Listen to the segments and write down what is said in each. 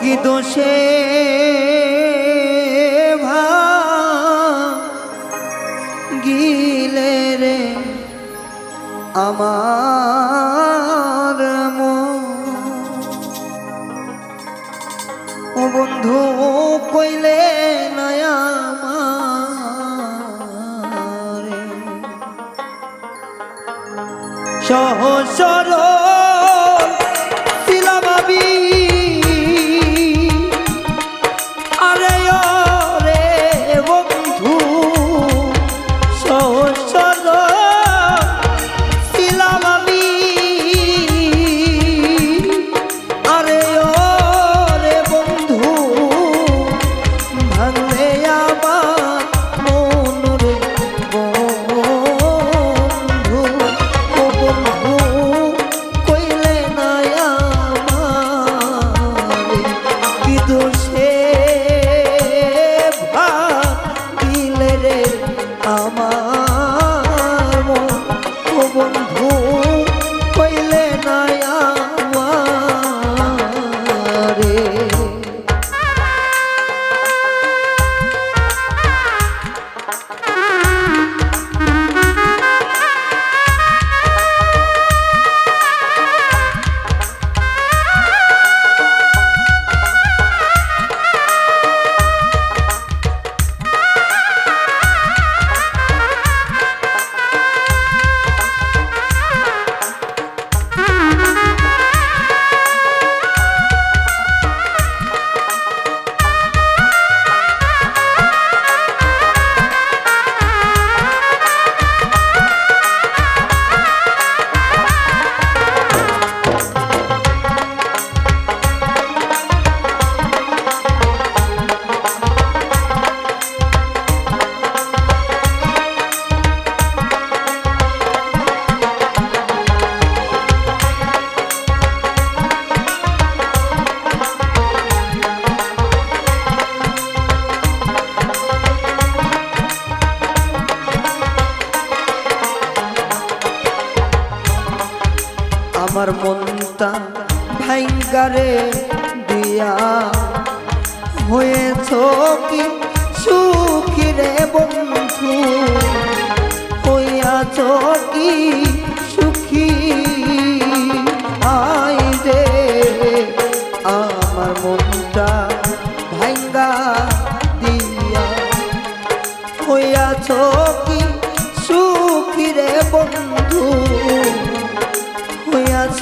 কি দোষে? গিলে রে আমার ও বন্ধু কইলে নয়া সহসর হয়েছ কি সুখী রে বন্ধু? হইয়াছ কি সুখী? আই রে, আমার মনটা ভাঙ্গা দিয়া। হইয়াছ কি সুখী রে বন্ধু? হইয়াছ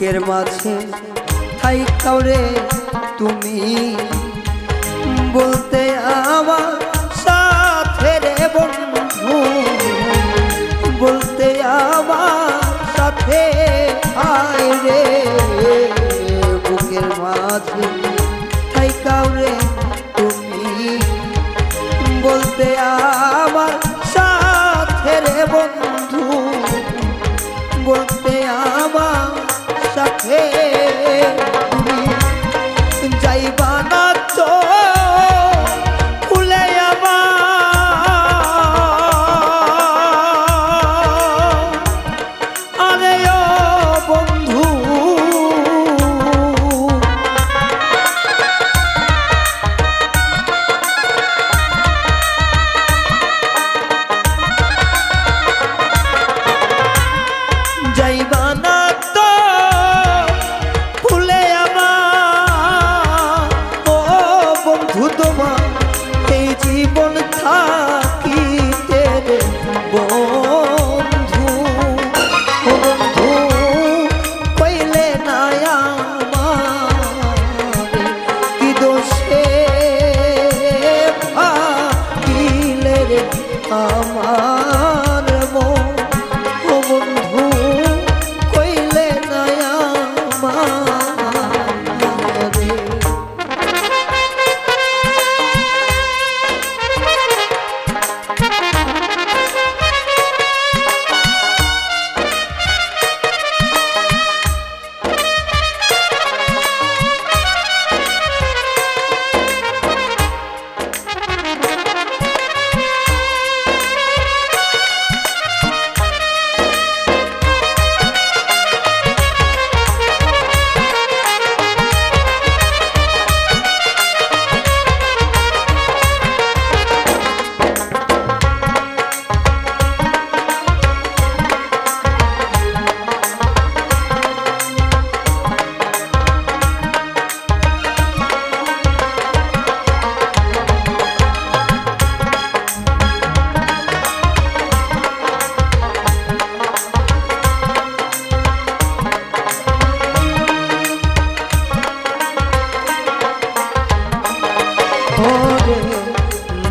বুকের মাঝে। থাই কাউরে, তুমি বলতে আমার সাথে রে বন্ধু। বলতে আমার সাথে আয় রে। বুকের মাঝে। থাই কাউরে, তুমি বলতে আমার সাথে রে বন্ধু। বলতে সাথে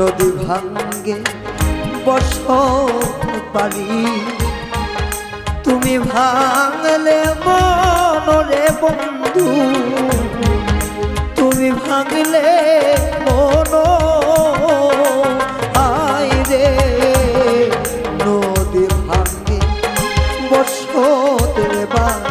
নদী ভাঙ্গে বস পারি তুমি ভাঙলে মনরে বন্ধু। তুমি ভাঙলে মন আই রে। নদী ভাঙ্গে বসতের বাড়ি।